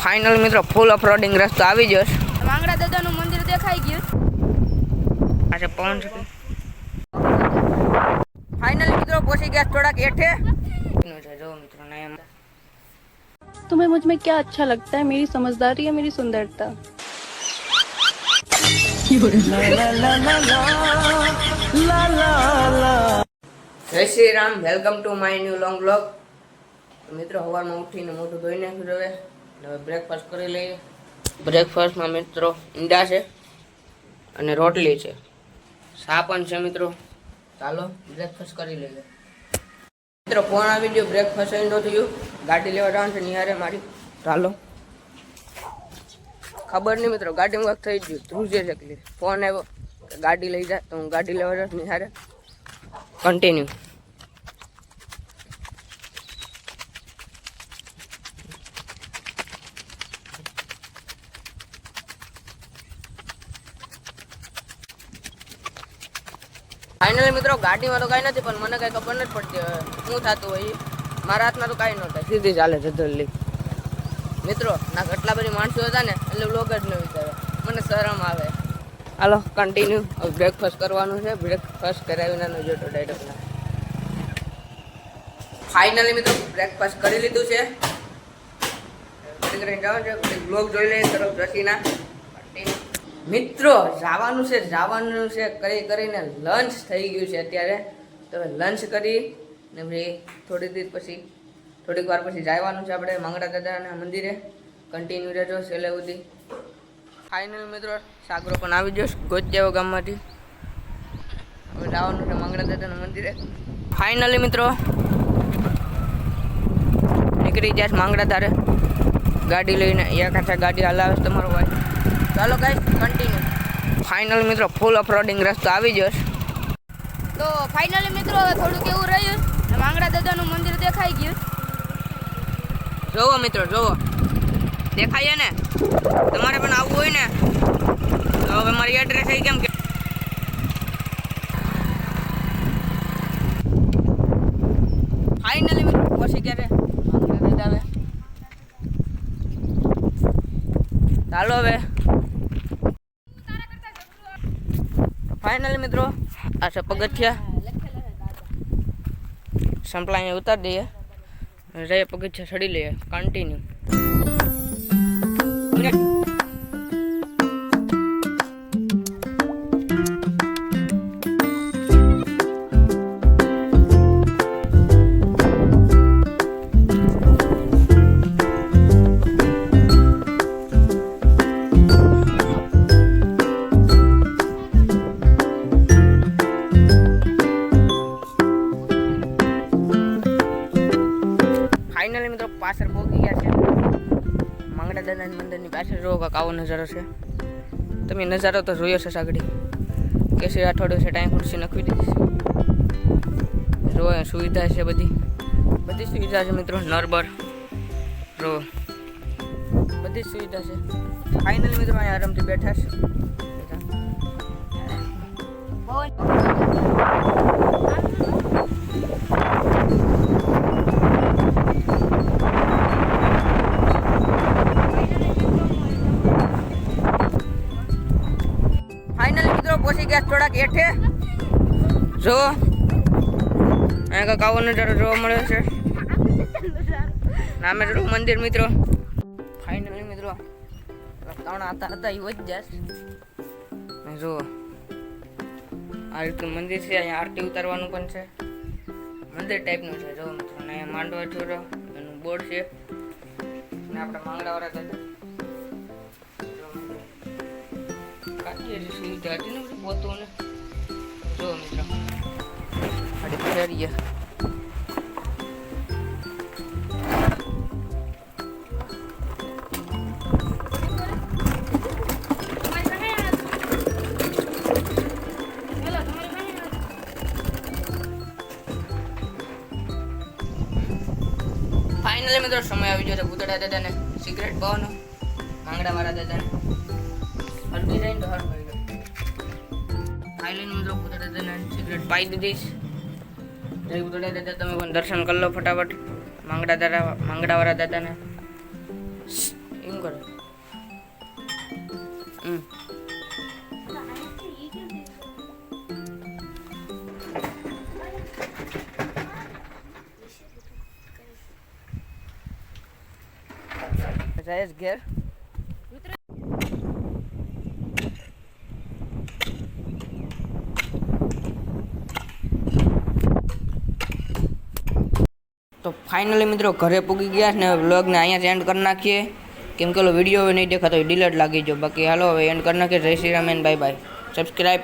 Final મિત્રો full of રોડિંગ રસ્તો આવી ગયો છે માંગડા દાદાનું મંદિર દેખાઈ ગયું આ છે પવન ચક્કી ફાઇનલ મિત્રો પહોંચી ગયા છે થોડાક હેઠે નું છે જો મિત્રો ના એમ तुम्हें मुझ में क्या अच्छा लगता है मेरी समझदारी या मेरी सुंदरता Jai Shri Ram welcome to my new long blog મિત્રો સવારમાં ઉઠીને મોઢું ધોઈ નાખ્યું હવે હવે બ્રેકફાસ્ટ કરી લઈએ. બ્રેકફાસ્ટમાં મિત્રો ઈંડા છે અને રોટલી છે. સા પણ છે મિત્રો. ચાલો બ્રેકફાસ્ટ કરી લઈએ. મિત્રો ફોન આવી ગયો. બ્રેકફાસ્ટ ઈંડો થયું. ગાડી લેવા જવાનું છે નિહારે મારી. ચાલો. ખબર નહીં મિત્રો ગાડી વખત થઈ ગયું. ધ્રુજે છે ફોન આવ્યો ગાડી લઈ જાય તો હું ગાડી લેવા જાઉં નિહારે. કન્ટિન્યુ ફાઇનલી મિત્રો, ગાડીમાં તો કાંઈ નથી, પણ મને કાંઈ ખબર નથી પડતી હવે શું થતું હોય મારા હાથમાં તો કાંઈ ન થાય સીધી ચાલે જલ્દી. મિત્રો, ના કેટલા બધી માણસો હતા ને, એટલે લોક જ ન વિચારે. મને શરમ આવે. હાલો કન્ટિન્યુ બ્રેકફાસ્ટ કરવાનું છે. બ્રેકફાસ્ટ કરાવીને નો જોતો ડાયરેક્ટ ના. ફાઇનલી મિત્રો બ્રેકફાસ્ટ કરી લીધું છે. બ્લોગ જોઈ લઈએ તરફ રસીના મિત્રો જવાનું છે જવાનું છે, કરી કરીને લંચ થઈ ગયું છે અત્યારે. તો લંચ કરી ને પછી થોડી દેર પછી, થોડીક વાર પછી જવાનું છે આપણે મંગળા દાદાના મંદિરે. કન્ટિન્યુ રહેજો છેલ્લે સુધી. ફાઇનલ મિત્રો, સાગરો પણ આવી ગયો ગોજ્યાઓ ગામમાંથી. હવે જવાનું છે મંગળા દાદાના મંદિરે. ફાઇનલી મિત્રો, નીકળી જાય માંગડા તારે ગાડી લઈને એક ગાડી હલાવે તમારો ભાઈ ચાલો ગાઈસ કન્ટિન્યુ ફાઇનલ મિત્રો ફૂલ ઓફરોડિંગ રસ્તો આવી ગયો તો ફાઇનલી મિત્રો હવે થોડુંક એવું રહ્યું. માંગડા દાદાનું મંદિર દેખાઈ ગયું. જોવો મિત્રો જોવો. દેખાય ને? તમારે પણ આવવું હોય ને? તો હવે મારી એડ્રેસ આવી કેમ કે ફાઇનલી મિત્રો પહોંચી ક્યારે? માંગડા દાદા હવે ચાલો હવે. ફાઇનલી મિત્રો. આ છે પગથિયા. સંપલાઈને ઉતારી દઈએ. રે પગથિયા ચડી લઈએ કન્ટિન્યુ ફાઇનલી મિત્રો પાછળ પહોંચી ગયા છે. માંગડા દાદાની મંદિરની પાછળ જોવો કાંક આવો નજારો છે. તમે નજારો તો જોયો છે સાગડી. કેસરી અઠવાડિયું છે ટાઈમ ખુરશી નખવી દીધી છે. જો સુવિધા છે બધી. બધી સુવિધા છે મિત્રો નરબર. જો બધી જ સુવિધા છે. ફાઇનલ મિત્રો અહીંયા આરામથી બેઠા છે. હેઠે જો અહીંયા કાંક આવો નજારો જોવા મળે છે. નામે જોડું મંદિર, મિત્રો. ફાઇનલી મિત્રો ત્રણ હતા હતા એ વધી જશે જો આ રીતનું મંદિર છે, અહીંયા આરતી ઉતારવાનું પણ છે. મંદિર ટાઈપનું છે જો મિત્રો. અહીંયા માંડવા ચોરો એનું બોર્ડ છે. ને આપણે માંગડાવાળા દાદા. જો મિત્રો. કાઢીએ સુવિધા હતી ને પોતું ને. જો મિત્રો આડી ફેરીએ ફાઇનલી મિત્રો સમય આવી ગયો છે ભૂતળા દાદાને સિગરેટ પાવાનો માંગડા મારા દાદાને હરકી જઈને તો હર મળી ફાઇનલી મિત્રો ભૂતળા દાદાને સિગરેટ પાઈ દીધીશ જય ભૂતળા દાદા, તમે પણ દર્શન કરી લો ફટાફટ. માંગડા દાદા, માંગડાવાળા દાદાને. એમ કરો. હમ. જયેશ ઘેર. તો ફાઇનલી મિત્રો ઘરે પૂગી ગયા ને વ્લોગને અહીંયા એન્ડ કરી નાખીએ. કેમ કે વીડિયો નહીં દેખાતો ડિલેટ લાગી જો બાકી હાલો, હવે એન્ડ કરી નાખીએ. જય Shri Ram bye bye subscribe